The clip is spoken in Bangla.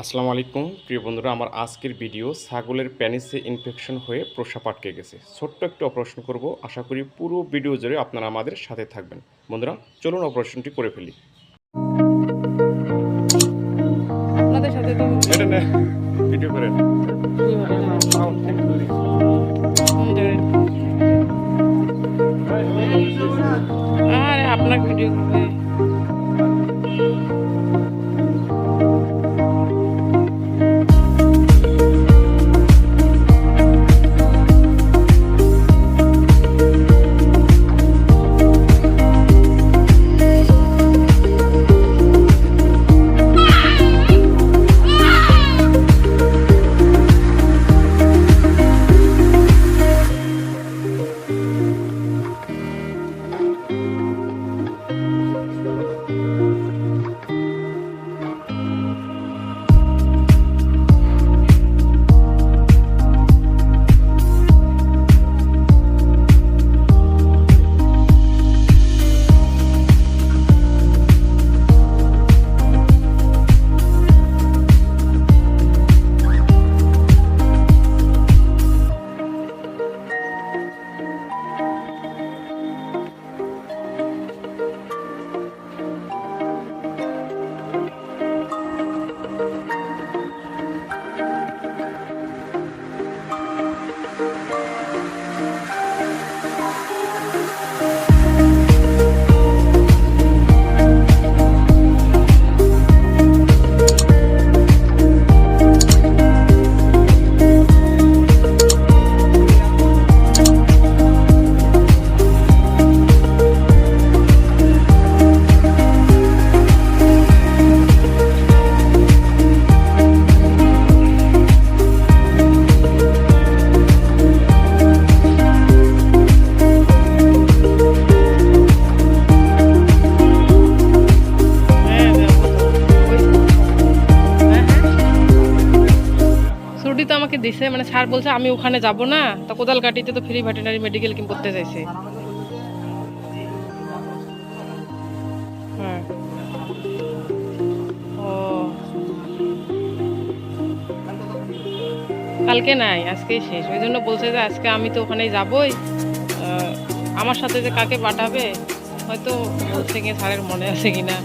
আসসালামু আলাইকুম। প্রিয় বন্ধুরা আমার আজকের ভিডিও ছাগলের প্যানিসে ইনফেকশন হয়ে প্রসাব আটকে গেছে। ছোট্ট একটু অপারেশন করব। আশা করি পুরো ভিডিও জুড়ে আপনারা আমাদের সাথে থাকবেন। বন্ধুরা চলুন অপারেশনটি করে ফেলি। আপনাদের সাথে তো ভিডিও করেন আরে আপনার ভিডিও দিছে মানে স্যার বলছে, আমি ওখানে যাব না। তা কোদাল কাটিতে তো ফ্রি ভেটেনারি মেডিকেল ক্যাম্প করতে চাইছে। হ্যাঁ। ও। কালকে নাই, আজকেই শেষ। ওই জন্য বলছে যে, আজকে আমি তো ওখানেই যাবই। আমার সাথে যে কাকে পাঠাবে, হয়তো বলছে কি, স্যারের মনে আছে কিনা।